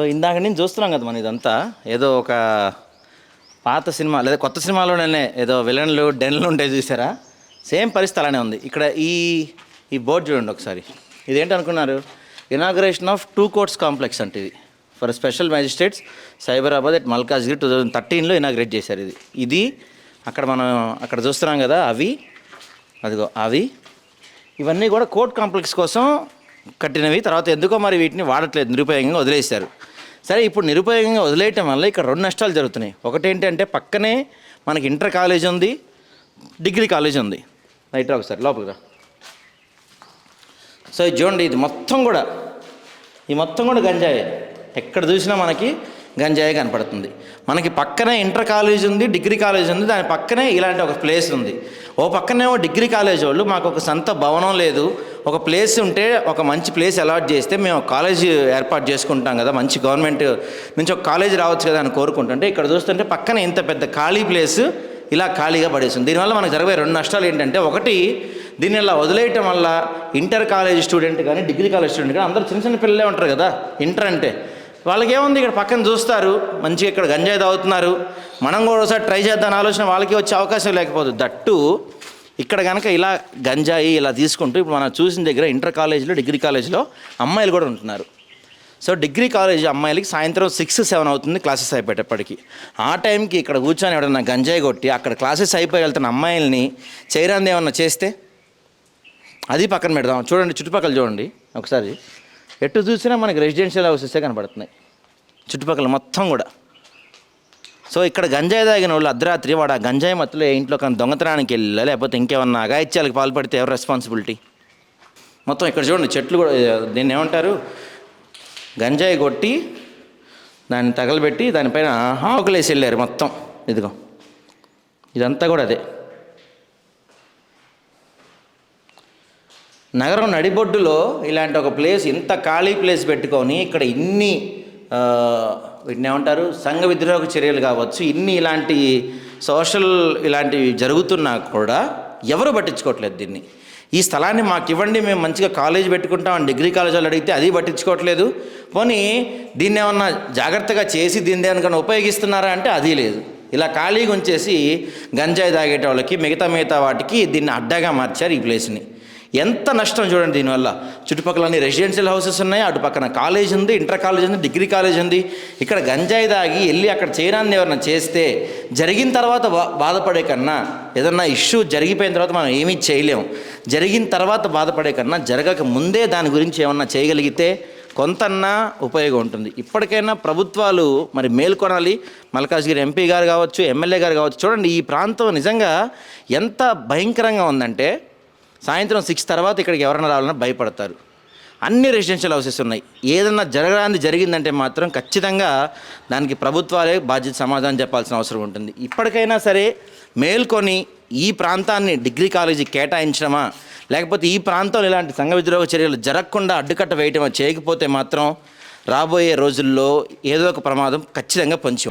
So ఇందాక నేను చూస్తున్నాం కదా మన ఇదంతా. ఏదో ఒక పాత సినిమా లేదా కొత్త సినిమాలోనే ఏదో విలన్లు డెన్లు ఉంటాయి చూసారా? సేమ్ పరిస్థితి అలానే ఉంది. ఇక్కడ ఈ ఈ బోర్డు చూడండి ఒకసారి. ఇదేంటి అనుకున్నారు? Inauguration of two courts complex అంటే ఇది. For special magistrates Cyberabad at Malkajgiri two thousand థర్టీన్లో inaugurate చేశారు ఇది. ఇది అక్కడ మనం అక్కడ చూస్తున్నాం కదా అవి. అదిగో అవి. ఇవన్నీ కూడా కోర్ట్ కాంప్లెక్స్ కోసం కట్టినవి. తర్వాత ఎందుకో మరి వీటిని వాడట్లేదు నిరుపయోగంగా వదిలేశారు. సరే ఇప్పుడు నిరుపయోగంగా వదిలేయటం వల్ల ఇక్కడ రెండు నష్టాలు జరుగుతున్నాయి. ఒకటి ఏంటంటే పక్కనే మనకి ఇంటర్ కాలేజ్ ఉంది డిగ్రీ కాలేజ్ ఉంది. రైట్ ఒకసారి లోపలికి రా. సో చూడండి ఇది మొత్తం కూడా ఈ మొత్తం కూడా గంజాయే. ఎక్కడ చూసినా మనకి గంజాయే కనపడుతుంది. మనకి పక్కనే ఇంటర్ కాలేజ్ ఉంది డిగ్రీ కాలేజ్ ఉంది దాని పక్కనే ఇలాంటి ఒక ప్లేస్ ఉంది. ఓ పక్కనేమో డిగ్రీ కాలేజ్ వాళ్ళు మాకు ఒక సొంత భవనం లేదు ఒక ప్లేస్ ఉంటే ఒక మంచి ప్లేస్ అలాట్ చేస్తే మేము కాలేజ్ ఏర్పాటు చేసుకుంటాం కదా మంచి గవర్నమెంట్ నుంచి ఒక కాలేజ్ రావచ్చు కదా అని కోరుకుంటుంటే ఇక్కడ చూస్తుంటే పక్కన ఇంత పెద్ద ఖాళీ ప్లేస్ ఇలా ఖాళీగా పడేస్తుంది దీనివల్ల మనకు జరిగే రెండు నష్టాలు ఏంటంటే ఒకటి దీన్ని ఇలా వదిలేయటం వల్ల ఇంటర్ కాలేజ్ స్టూడెంట్ కానీ డిగ్రీ కాలేజ్ స్టూడెంట్ కానీ అందరూ చిన్న చిన్న పిల్లలే ఉంటారు కదా ఇంటర్ అంటే. వాళ్ళకి ఏముంది ఇక్కడ పక్కన చూస్తారు మంచిగా ఇక్కడ గంజాయి తాగుతున్నారు మనం కూడా ఒకసారి ట్రై చేద్దాం ఆలోచన వాళ్ళకి వచ్చే అవకాశం లేకపోతుంది దట్టు ఇక్కడ కనుక ఇలా గంజాయి ఇలా తీసుకుంటూ ఇప్పుడు మనం చూసిన దగ్గర ఇంటర్ కాలేజీలో డిగ్రీ కాలేజీలో అమ్మాయిలు కూడా ఉంటున్నారు. సో డిగ్రీ కాలేజ్ అమ్మాయిలకి సాయంత్రం సిక్స్ సెవెన్ అవుతుంది క్లాసెస్ అయిపోయేటప్పటికి. ఆ టైంకి ఇక్కడ కూర్చొని ఎవడన్నా గంజాయి కొట్టి అక్కడ క్లాసెస్ అయిపోయి వెళ్తున్న అమ్మాయిల్ని చేయరాంది ఏమన్నా చేస్తే? అది పక్కన పెడదాం. చూడండి చుట్టుపక్కల చూడండి. ఒకసారి. ఎటు చూసినా మనకి రెసిడెన్షియల్ హౌసెసే కనబడుతున్నాయి. చుట్టుపక్కల మొత్తం కూడా. సో ఇక్కడ గంజాయి తాగిన వాళ్ళు అర్ధరాత్రి వాడు ఆ గంజాయి మత్తులో ఏ ఇంట్లో కానీ దొంగతనానికి వెళ్ళా లేకపోతే ఇంకేమన్నా అగాయిత్యాలకు పాల్పడితే ఎవరు రెస్పాన్సిబిలిటీ మొత్తం ఇక్కడ చూడండి చెట్లు కూడా దీన్ని ఏమంటారు? గంజాయి కొట్టి దాన్ని తగలబెట్టి దానిపైన ఆకులేసి వెళ్ళారు మొత్తం. ఇదిగో ఇదంతా కూడా అదే. నగరం నడిబొడ్డులో ఇలాంటి ఒక ప్లేస్ ఇంత ఖాళీ ప్లేస్ పెట్టుకొని ఇక్కడ ఇన్ని వీటిని ఏమంటారు? సంఘ విద్రోహ చర్యలు కావచ్చు. ఇన్ని ఇలాంటి సోషల్ ఇలాంటివి జరుగుతున్నా కూడా ఎవరు పట్టించుకోవట్లేదు దీన్ని. ఈ స్థలాన్ని మాకు ఇవ్వండి మేము మంచిగా కాలేజ్ పెట్టుకుంటాం డిగ్రీ కాలేజ్ వాళ్ళు అడిగితే అది పట్టించుకోవట్లేదు. పోనీ దీన్ని ఏమన్నా జాగ్రత్తగా చేసి దీన్ని దేనికన్నా ఉపయోగిస్తున్నారా అంటే అది లేదు. ఇలా ఖాళీగా ఉంచేసి గంజాయి తాగేటోళ్ళకి మిగతా మిగతా వాటికి దీన్ని అడ్డాగా మార్చారు ఈ ప్లేస్ని. ఎంత నష్టం చూడండి దీనివల్ల. చుట్టుపక్కల అన్ని రెసిడెన్షియల్ హౌసెస్ ఉన్నాయి అటు పక్కన కాలేజ్ ఉంది ఇంటర్ కాలేజ్ ఉంది డిగ్రీ కాలేజ్ ఉంది. ఇక్కడ గంజాయి దాగి వెళ్ళి అక్కడ చేయరాన్ని ఎవరైనా చేస్తే జరిగిన తర్వాత బాధపడే కన్నా ఏదన్నా ఇష్యూ జరిగిపోయిన తర్వాత మనం ఏమీ చేయలేం. జరిగిన తర్వాత బాధపడే కన్నా జరగక ముందే దాని గురించి ఏమన్నా చేయగలిగితే కొంతన్నా ఉపయోగం ఉంటుంది. ఇప్పటికైనా ప్రభుత్వాలు మరి మేల్కొనాలి. మల్కాజ్గిరి ఎంపీ గారు కావచ్చు ఎమ్మెల్యే గారు కావచ్చు. చూడండి ఈ ప్రాంతం నిజంగా ఎంత భయంకరంగా ఉందంటే సాయంత్రం సిక్స్ తర్వాత ఇక్కడికి ఎవరైనా రావాలన్నా భయపడతారు. అన్ని రెసిడెన్షియల్ హౌసెస్ ఉన్నాయి. ఏదన్నా జరగడానికి జరిగిందంటే మాత్రం ఖచ్చితంగా దానికి ప్రభుత్వాలే బాధ్యత సమాధానం చెప్పాల్సిన అవసరం ఉంటుంది. ఇప్పటికైనా సరే మేల్కొని ఈ ప్రాంతాన్ని డిగ్రీ కాలేజీ కేటాయించడమా లేకపోతే ఈ ప్రాంతంలో ఇలాంటి సంఘ విద్రోహ చర్యలు జరగకుండా అడ్డుకట్ట వేయటమా చేయకపోతే మాత్రం రాబోయే రోజుల్లో ఏదో ఒక ప్రమాదం ఖచ్చితంగా పొంచి